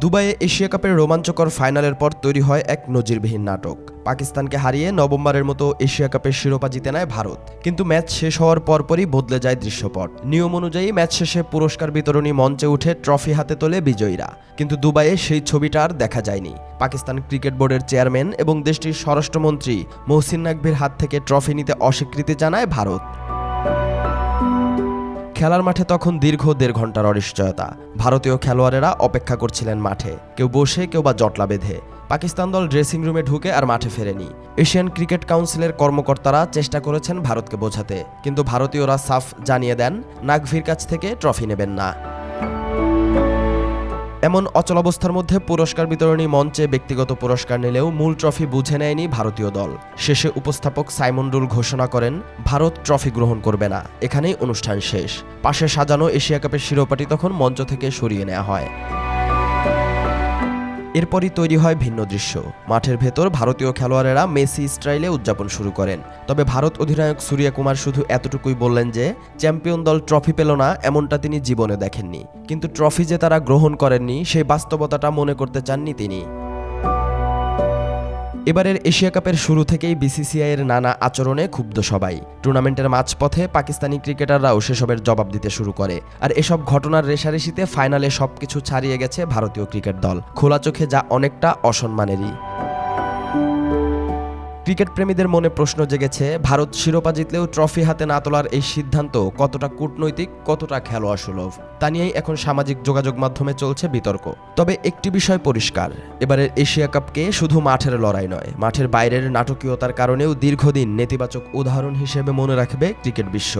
দুবাইয়ে এশিয়া কাপের রোমাঞ্চকর ফাইনালের পর তৈরি হয় এক নজিরবিহীন নাটক। পাকিস্তানকে হারিয়ে নবম্বরের মতো এশিয়া কাপের শিরোপা জিতে নেয় ভারত। কিন্তু ম্যাচ শেষ হওয়ার পরপরই বদলে যায় দৃশ্যপট। নিয়ম অনুযায়ী ম্যাচ শেষে পুরস্কার বিতরণী মঞ্চে উঠে ট্রফি হাতে তোলে বিজয়ীরা। কিন্তু দুবাইয়ে সেই ছবিটা আর দেখা যায়নি। পাকিস্তান ক্রিকেট বোর্ডের চেয়ারম্যান এবং দেশটির স্বরাষ্ট্রমন্ত্রী মহসিন নাকভির হাত থেকে ট্রফি নিতে অস্বীকৃতি জানায় ভারত। খেলার মাঠে তখন দীর্ঘ দেড় ঘণ্টার অনিশ্চয়তা। ভারতীয় খেলোয়াড়েরা অপেক্ষা করছিলেন মাঠে। কেউ বসে, কেউ বা জটলা বেঁধে। পাকিস্তান দল ড্রেসিং রুমে ঢুকে আর মাঠে ফেরেনি। এশিয়ান ক্রিকেট কাউন্সিলের কর্মকর্তারা চেষ্টা করেছেন ভারতকে বোঝাতে। কিন্তু ভারতীয়রা সাফ জানিয়ে দেন, নাগভির কাছ থেকে ট্রফি নেবেন না। এমন অচলাবস্থার মধ্যে পুরস্কার বিতরণী মঞ্চে ব্যক্তিগত পুরস্কার নিলেও মূল ট্রফি বুঝে নেয়নি ভারতীয় দল। শেষে উপস্থাপক সাইমন রুল ঘোষণা করেন, ভারত ট্রফি গ্রহণ করবে না। এখানেই অনুষ্ঠান শেষ। পাশে সাজানো এশিয়া কাপের শিরোপাটি তখন মঞ্চ থেকে সরিয়ে নেওয়া হয়। এরপরই তৈরি হয় ভিন্ন দৃশ্য। মাঠের ভেতর ভারতীয় খেলোয়াড়েরা মেসি স্টাইলে উদযাপন শুরু করেন। তবে ভারত অধিনায়ক সূর্য কুমার শুধু এতটুকুই বললেন যে, চ্যাম্পিয়ন দল ট্রফি পেল না, এমনটা তিনি জীবনে দেখেননি। কিন্তু ট্রফি যে তারা গ্রহণ করেননি, সেই বাস্তবতাটা মনে করতে চাননি তিনি। এবারের এশিয়া কাপের শুরু থেকেই বিসিসিআই এর নানা আচরণে ক্ষুব্ধ সবাই। টুর্নামেন্টের মাঝপথে পাকিস্তানি ক্রিকেটাররাও সেসবের জবাব দিতে শুরু করে। আর এসব ঘটনার রেশারেশিতে ফাইনালে সবকিছু ছাড়িয়ে গেছে ভারতীয় ক্রিকেট দল। খোলা চোখে যা অনেকটা অসম্মানেরই। ক্রিকেট প্রেমীদের মনে প্রশ্ন জেগেছে, ভারত শিরোপা জিতলেও ট্রফি হাতে না তোলার এই সিদ্ধান্ত কতটা কূটনৈতিক, কতটা খেলোয়াড় সুলভ? তা নিয়েই এখন সামাজিক যোগাযোগ মাধ্যমে চলছে বিতর্ক। তবে একটি বিষয় পরিষ্কার এবারের এশিয়া কাপকে শুধু মাঠের লড়াই নয়, মাঠের বাইরের নাটকীয়তার কারণেও দীর্ঘদিন নেতিবাচক উদাহরণ হিসেবে মনে রাখবে ক্রিকেট বিশ্ব।